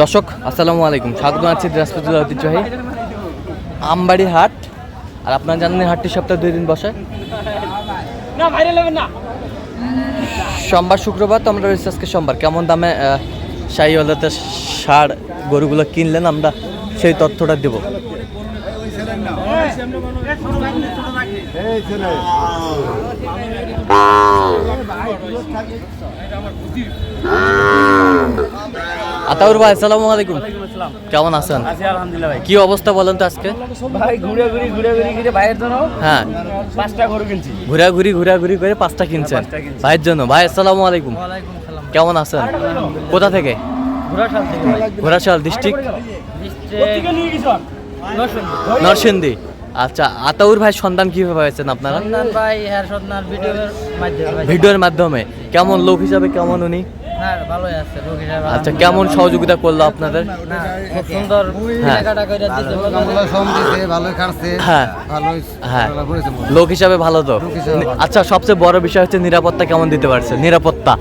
দর্শক, আসসালামু আলাইকুম। স্বাগত আছি দিনাজপুর ঐতিহ্যবাহী আমবাড়ি হাট আর আপনারা জানেন হাটটি সপ্তাহে দুই দিন বসে। সোমবার, শুক্রবার, তো আমরা রয়েছি আজকে সোমবার। কেমন দামে সাই সার গরুগুলো কিনলেন, আমরা সেই তথ্যটা দেব। আতাউর ভাই আসসালামু আলাইকুম। কেমন আছেন? আছি আলহামদুলিল্লাহ ভাই। কি অবস্থা বলেন তো আজকে? ভাই ঘুরে ঘুরি ঘুরে ঘুরি ঘুরে ভাইয়ের জন্য হ্যাঁ। পাঁচটা গরু কিনছি। ঘোরাঘুরি ঘোরাঘুরি করে পাঁচটা কিনছেন। ভাইয়ের জন্য। ভাই আসসালামু আলাইকুম। কেমন আছেন? কোথা থেকে? ঘোড়াশাল ডিস্ট্রিক্ট নরসিংদী। আচ্ছা আতাউর ভাই সন্ধান কীভাবে হয়েছেন আপনারা? সন্ধান ভাই হ্যার সন্ধান ভিডিওর মাধ্যমে ভিডিওর মাধ্যমে। কেমন লোক হিসাবে কেমন উনি? না ভালোই আছে লোক হিসাবে আচ্ছা কেমন সহযোগিতা করল আপনাদের? সুন্দর হ্যাঁ। হ্যাঁ। হ্যাঁ। হয়। লোক হিসাবে ভালো তো? আচ্ছা সবচেয়ে বড় বিষয় হচ্ছে নিরাপত্তা কেমন দিতে পারছে? নিরাপত্তা।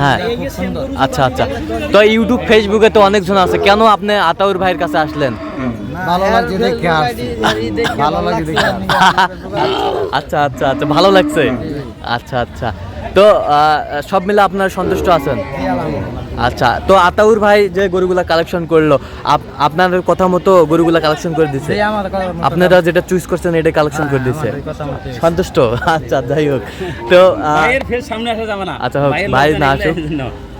হ্যাঁ। আচ্ছা আচ্ছা। তো ইউটিউব ফেসবুকে তো অনেকজন আছে। কেন আপনি আতাউর ভাইয়ের কাছে আসলেন? ভালো লাগছে দেখে আসছি। ভালো লাগছে দেখে আচ্ছা আচ্ছা আচ্ছা ভালো লাগছে। আচ্ছা আচ্ছা। তো সব মিলে আপনার সন্তুষ্ট আছেন? আচ্ছা তো আতাউর ভাই যে গরুগুলা কালেকশন করল আপ- আপনাদের কথা মতো গরুগুলা কালেকশন করে দিছে। আপনারা যেটা চুজ করছেন এটা কালেকশন করে দিছে। কথা মতো সন্তুষ্ট? আচ্ছা যাই হোক। তো ভাইয়ের ফের সামনে আসা যাবে না। আচ্ছা হোক ভাই না আসুক।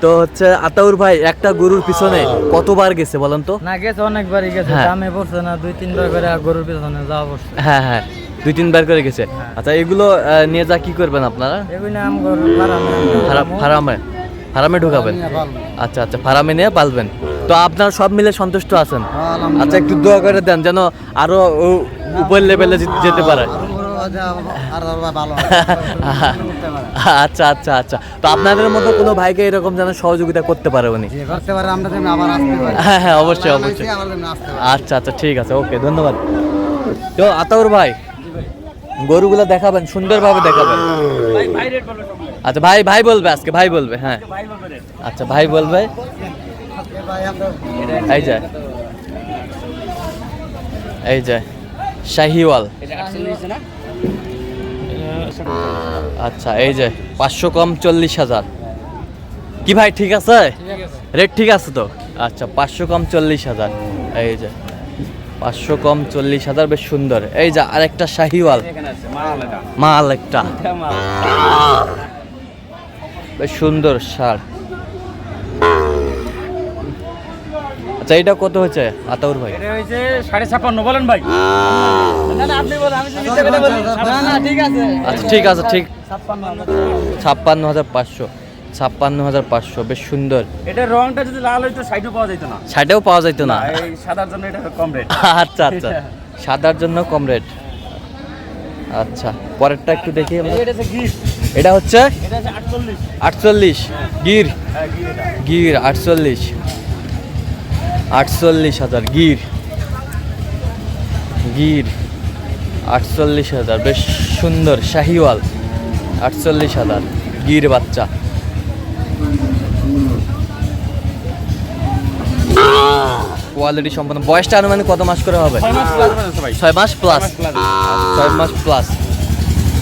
তো হচ্ছে আতাউর ভাই একটা গরুর পিছনে কতবার গেছে বলেন তো? না গেছে অনেকবারই গেছে হ্যাঁ। দামে পড়ছে না দুই তিনবার করে গরুর পিছনে যাওয়া পড়ছে। হ্যাঁ হ্যাঁ দুই তিনবার করে গেছে। আচ্ছা এগুলো নিয়ে যা কি করবেন আপনারা? এগুলো আম গরু ফারামে ফারা- ফার্মে ফার্মে ঢুকাবেন? আচ্ছা আচ্ছা ফার্মে নিয়ে পালবেন। তো আপনার সব মিলে সন্তুষ্ট আছেন? আচ্ছা একটু দোয়া করে দেন যেন আরও উপর লেভেলে যেতে পারে। আচ্ছা আচ্ছা আচ্ছা। তো আপনাদের মতো কোনো ভাইকে এরকম যেন সহযোগিতা করতে পারে উনি? যে করতে পারে আমরা যেন আবার আসতে পারি। হ্যাঁ হ্যাঁ অবশ্যই অবশ্যই। আচ্ছা আচ্ছা ঠিক আছে ওকে ধন্যবাদ। তো আতাউর ভাই গরুগুলো দেখাবেন সুন্দরভাবে দেখাবেন। আচ্ছা ভাই ভাই বলবে আজকে ভাই বলবে হ্যাঁ। ভাই বলবে রেট আচ্ছা ভাই বলবে। এই যে। এই যে শাহিওয়াল। আচ্ছা এই যে পাঁচশো কম চল্লিশ হাজার। কি ভাই ঠিক আছে? রেট ঠিক আছে তো? আচ্ছা পাঁচশো কম চল্লিশ হাজার। এই যে পাঁচশো কম চল্লিশ হাজার বেশ সুন্দর। এই যে আরেকটা শাহিওয়াল। মাল একটা। বেশ সুন্দর সার আচ্ছা এটা কত হচ্ছে আতাউর ভাই। এটা হয়েছে সাড়ে ছাপ্পান্ন বলেন ভাই। না না আপনি বলেন আমি তো মিথ্যা না না ঠিক আছে। আচ্ছা ঠিক আছে ঠিক। ছাপ্পান্ন হাজার। পাঁচশো। ছাপ্পান্ন হাজার পাঁচশো বেশ সুন্দর। এটা রংটা যদি লাল হইতো সাইডও পাওয়া যেত না। সাইডেও পাওয়া যাইতো না? এই সাদার জন্য এটা কম রেট আচ্ছা আচ্ছা। সাদার জন্য কম রেট আচ্ছা পরেরটা একটু দেখি এটা হচ্ছে গিফট এটা হচ্ছে এটা হচ্ছে আটচল্লিশ। আটচল্লিশ। গির। হ্যাঁ গির আটচল্লিশ। আটচল্লিশ হাজার গির। গির আটচল্লিশ হাজার বেশ সুন্দর শাহিওয়াল। আটচল্লিশ হাজার গির বাচ্চা। কোয়ালিটি সম্পন্ন। বয়সটা আনুমানিক কত মাস করে হবে? ছয় মাস প্লাস ছয় মাস প্লাস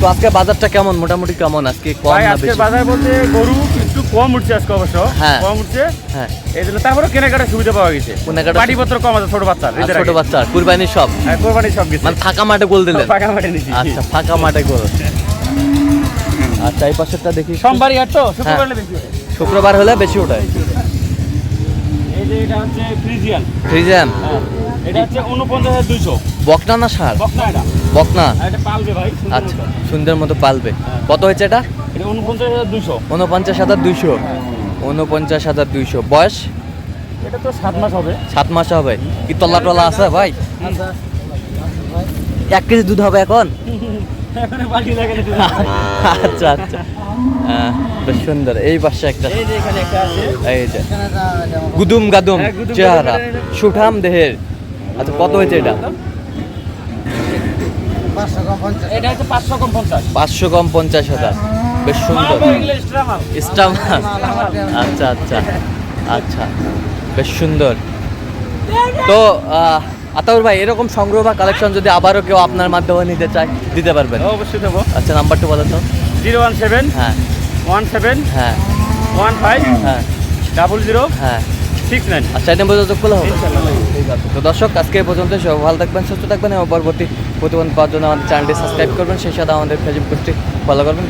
তো আজকে বাজারটা কেমন? মোটামুটি কেমন? আজকে কম ভাই না বেশি? বাজার বলতে গরু একটু কম উঠছে আজকে অবশ্য। হ্যাঁ। কম উঠছে। হ্যাঁ। এই জন্য তারপরে কেনাকাটা সুবিধা পাওয়া গেছে। কেনাকাটা- পাটিপত্র কম আছে ছোট ঈদের ছোট। বাচ্চা কুরবানি সব। হ্যাঁ কোরবানি সব গেছে মানে ফাঁকা মাঠে গোল দিলেন। ফাঁকা মাঠে নিছি। আচ্ছা ফাঁকা মাঠে গোল। আচ্ছা এই পাশেরটা দেখি। সোমবারই হাট তো শুক্রবার হ্যাঁ। হলে বেশি। শুক্রবার হলে বেশি ওঠায় এই যে এটা হচ্ছে ফ্রিজিয়ান। ফ্রিজাম হ্যাঁ। এটা হচ্ছে উনপঞ্চাশ হাজার দুইশো। বকনা না সার বকনা এটা। বকনা? এটা পালবে ভাই আচ্ছা সুন্দর মতো পালবে। কত হয়েছে এটা? এটা উনপঞ্চাশ হাজার দুইশো। উনপঞ্চাশ হাজার দুইশো। উনপঞ্চাশ হাজার দুইশো। বয়স? এটা তো সাত মাস হবে। সাত মাস হবে। কি তল্লা টলা আছে ভাই? এক কেজি দুধ হবে এখন? আচ্ছা আচ্ছা। আহ, বেশ সুন্দর। এই পাশে একটা। এই যে গুদুম গাদুম হ্যাঁ, চেহারা। সুঠাম দেহের। আচ্ছা কত হয়েছে এটা? পাঁচশো কম পঞ্চাশ। হাজার। বেশ সুন্দর। আচ্ছা আচ্ছা আচ্ছা বেশ সুন্দর। তো আতাউর ভাই এরকম সংগ্রহ বা কালেকশন যদি আবারও কেউ আপনার মাধ্যমে নিতে চায় দিতে পারবেন। অবশ্যই দেবো। আচ্ছা নাম্বারটা বলেন তো। জিরো ওয়ান সেভেন হ্যাঁ। ওয়ান সেভেন হ্যাঁ। ওয়ান ফাইভ হ্যাঁ। ডাবল জিরো হ্যাঁ। সিক্স নাইন এটা পর্যন্ত খোলা হবে। তো দর্শক আজকে পর্যন্ত সব ভালো থাকবেন সুস্থ থাকবেন এবং পরবর্তী প্রতিবন্ধ পাওয়ার জন্য আমাদের চ্যানেলটি সাবস্ক্রাইব করবেন। সেই সাথে আমাদের ফেসবুক পেজটি ফলো করবেন।